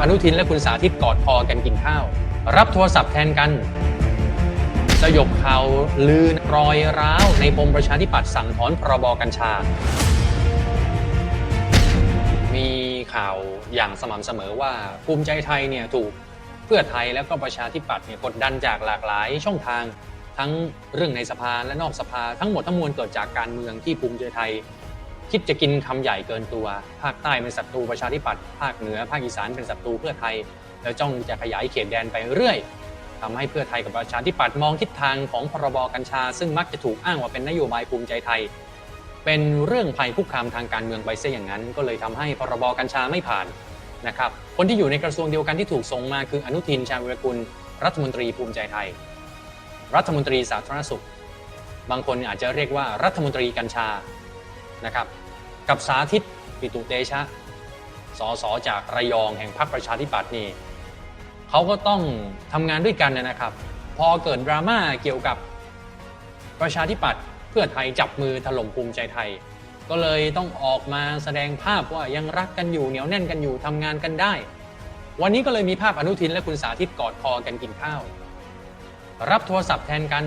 อนุทินและคุณสาธิตกอดคอกันกินข้าว รับโทรศัพท์แทนกัน สยบข่าวลือรอยร้าว ในปมประชาธิปัตย์สั่งถอนพรบกัญชา มีข่าวอย่างสม่ำเสมอว่าภูมิใจไทยเนี่ยถูกเพื่อไทยแล้วก็ประชาธิปัตย์เนี่ยกดดันจากหลากหลายช่องทางทั้งเรื่องในสภาและนอกสภาทั้งหมดทั้งมวลเกิดจากการเมืองที่ภูมิใจไทย คิดจะกินคำใหญ่เกินตัว ภาคใต้เป็นศัตรูประชาธิปัตย์ภาคเหนือ ภาคอีสานเป็นศัตรูเพื่อไทย แล้วจ้องจะขยายเขตแดนไปเรื่อยทำให้เพื่อไทยกับประชาธิปัตย์มองทิศทางของพรบกัญชา ซึ่งมักจะถูกอ้างว่าเป็นนโยบายภูมิใจไทย เป็นเรื่องภัยคุกคามทางการเมืองไปซะอย่างนั้น ก็เลยทำให้พรบกัญชาไม่ผ่านนะครับคนที่อยู่ในกระทรวงเดียวกันที่ถูกส่งมาคืออนุทินชาญวิรกุลรัฐมนตรีภูมิใจไทย รัฐมนตรีสาธารณสุข บางคนอาจจะเรียกว่ารัฐมนตรีกัญชานะครับ กับสาธิตปิตุเตชะสสจากระยองแห่งพรรคประชาธิปัตย์นี่เขาก็ต้องทำงานด้วยกันนะครับ พอเกิดดราม่าเกี่ยวกับประชาธิปัตย์เพื่อไทยจับมือถล่มภูมิใจไทย ก็เลยต้องออกมาแสดงภาพว่ายังรักกันอยู่เหนียวแน่นกันอยู่ทำงานกันได้ วันนี้ก็เลยมีภาพอนุทินและคุณสาธิตกอดคอกันกินข้าว รับโทรศัพท์แทนกัน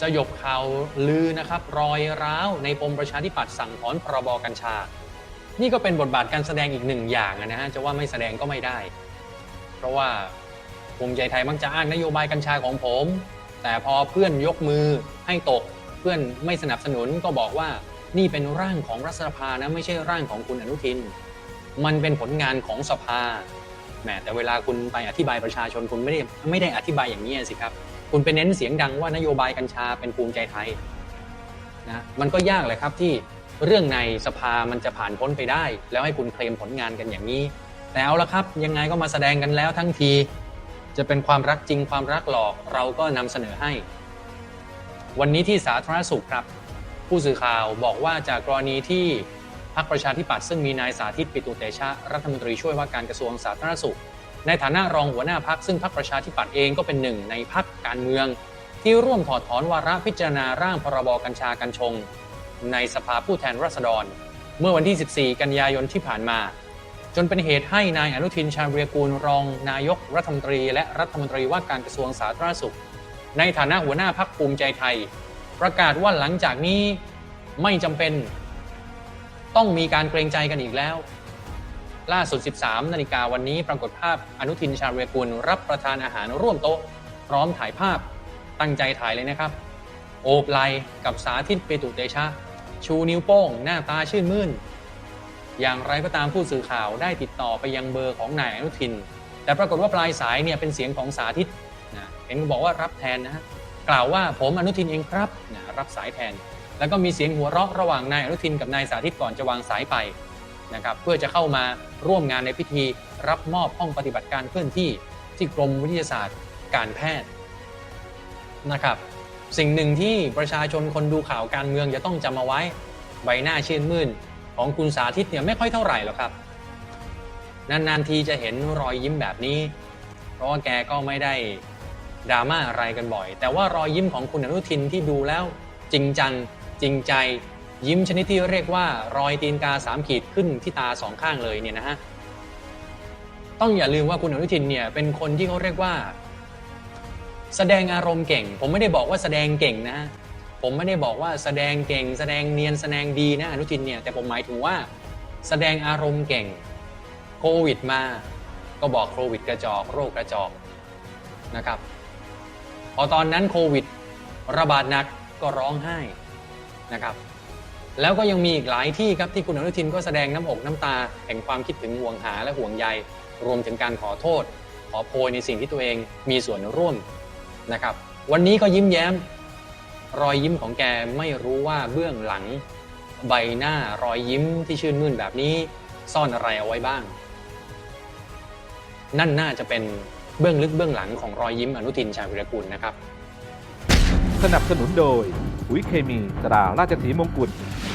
สยบข่าวลือนะครับรอยร้าวในปมประชาธิปัตย์สั่งถอนพรบกัญชา นี่ก็เป็นบทบาทการแสดงอีกหนึ่งอย่างนะฮะจะว่าไม่แสดงก็ไม่ได้ เพราะว่าภูมิใจไทยมักจะอ้างนโยบายกัญชาของผม แต่พอเพื่อนยกมือให้ตก เพื่อนไม่สนับสนุนก็บอกว่านี่เป็นร่างของรัฐสภานะไม่ใช่ร่างของคุณอนุทิน มันเป็นผลงานของสภาแหมแต่เวลาคุณไปอธิบายประชาชนคุณไม่ได้ไม่ได้อธิบายอย่างนี้สิครับ คุณไปเน้นเสียงดังว่านโยบายกัญชาเป็นภูมิใจไทยนะมันก็ยากเลยครับที่เรื่องในสภามันจะผ่านพ้นไปได้ แล้วให้คุณเคลมผลงานกันอย่างนี้ แต่เอาละครับ ยังไงก็มาแสดงกันแล้วทั้งที จะเป็นความรักจริงความรักหลอกเราก็นำเสนอให้ วันนี้ที่สาธารณสุขครับ ผู้สื่อข่าวบอกว่าจากกรณีที่พรรคประชาธิปัตย์ซึ่งมีนายสาธิตปิตุเตชะรัฐมนตรีช่วยว่าการกระทรวงสาธารณสุข ในฐานะรองหัวหน้าพักซึ่งพรรคประชาธิปัตย์เองก็เป็นหนึ่งในพักการเมือง ที่ร่วมถอดถอนวาระพิจารณาร่างพรบกัญชากัญชง ในสภาผู้แทนราษฎร เมื่อวันที่ 14 กันยายนที่ผ่านมา จนเป็นเหตุให้นายอนุทินชาญวีรกูลรองนายกรัฐมนตรีและรัฐมนตรีว่าการกระทรวงสาธารณสุข ในฐานะหัวหน้าพักภูมิใจไทย ประกาศว่าหลังจากนี้ไม่จำเป็น ต้องมีการเกรงใจกันอีกแล้ว ล่าสุด 13 นาฬิกาวันนี้ปรากฏภาพอนุทินชาญวีรกุลรับประทานอาหารร่วมโต๊ะ พร้อมถ่ายภาพตั้งใจถ่ายเลยนะครับ โอบไหลกับสาธิตเปตุเตชะ ชูนิ้วโป้ง หน้าตาชื่นมื่น อย่างไรก็ตามผู้สื่อข่าวได้ติดต่อไปยังเบอร์ของนายอนุทิน แต่ปรากฏว่าปลายสายเนี่ยเป็นเสียงของสาธิตนะเห็นบอกว่ารับแทนนะฮะกล่าวว่าผมอนุทินเองครับนะรับสายแทน แล้วก็มีเสียงหัวเราะระหว่างนายอนุทินกับนายสาธิตก่อนจะวางสายไป นะครับเพื่อจะเข้ามาร่วมงานในพิธีรับมอบห้องปฏิบัติการเคลื่อนที่ที่กรมวิทยาศาสตร์การแพทย์นะครับ สิ่งหนึ่งที่ประชาชนคนดูข่าวการเมืองจะต้องจำเอาไว้ใบหน้าชื่นมื่น ของคุณสาธิตเนี่ยไม่ค่อยเท่าไหร่หรอกครับ นานๆทีจะเห็นรอยยิ้มแบบนี้ เพราะว่าแกก็ไม่ได้ดราม่าอะไรกันบ่อย แต่ว่ารอยยิ้มของคุณอนุทินที่ดูแล้วจริงจังจริงใจ ยิ้มชนิดที่เรียกว่ารอยตีนกาสามขีดขึ้นที่ตาสองข้างเลยเนี่ยนะฮะต้องอย่าลืมว่าคุณอนุทินเนี่ยเป็นคนที่เขาเรียกว่า แสดงอารมณ์เก่ง ผมไม่ได้บอกว่าแสดงเก่งนะ ผมไม่ได้บอกว่าแสดงเก่ง แสดงเนียนแสดงดีนะอนุทินเนี่ยแต่ผมหมายถึงว่า แสดงอารมณ์เก่งโควิดมาก็บอกโควิดกระจอกโรคกระจอกนะครับพอตอนนั้นโควิด ระบาดหนักก็ร้องไห้นะครับ แล้วก็ยังมีอีกหลายที่ครับที่คุณอนุทินก็แสดงน้ำอกน้ำตา แห่งความคิดถึงห่วงหาและห่วงใย รวมถึงการขอโทษ ขอโพยในสิ่งที่ตัวเองมีส่วนร่วมนะครับ วันนี้ก็ยิ้มแย้ม รอยยิ้มของแกไม่รู้ว่าเบื้องหลัง ใบหน้ารอยยิ้มที่ชื่นมื่นแบบนี้ ซ่อนอะไรเอาไว้บ้าง นั่นน่าจะเป็นเบื้องลึกเบื้องหลังของรอยยิ้มอนุทินชาญวิรกุลนะครับ สนับสนุนโดยปุ๋ยเคมีตราราชสีมงกุฎ